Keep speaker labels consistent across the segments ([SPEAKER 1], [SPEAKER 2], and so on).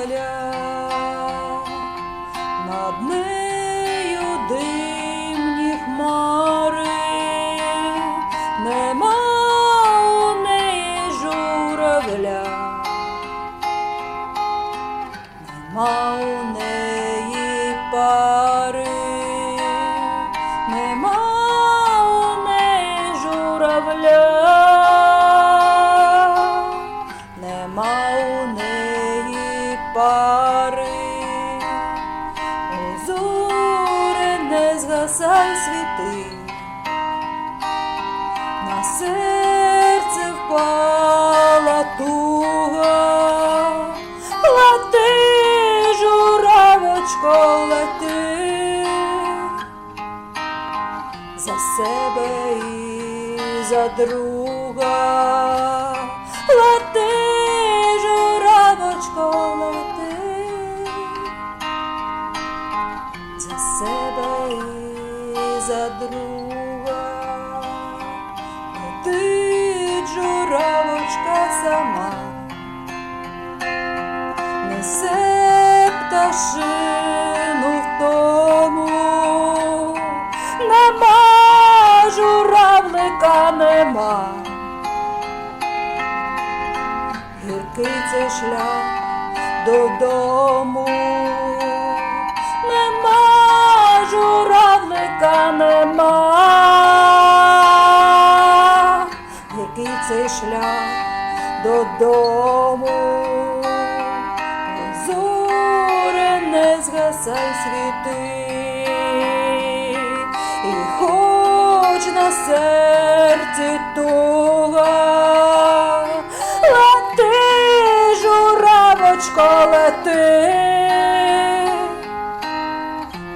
[SPEAKER 1] даля, над нею димні хмари, нема у неї журавля, нема у неї пари, нема у неї журавля, згасай світи, на серце впала туга, лети, журавочко, лети, за себе і за друга, лети, за друга. Летить журавочка сама, несе пташину в тому, нема журавлика, нема. Гіркий цей шлях додому, цей шлях додому, зоре не згасай світи, і хоч на серці туга, лети, журавочко, лети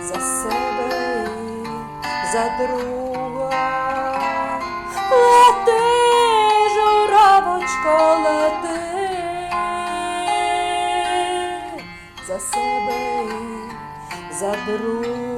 [SPEAKER 1] за себе за друга. За себе і за друга.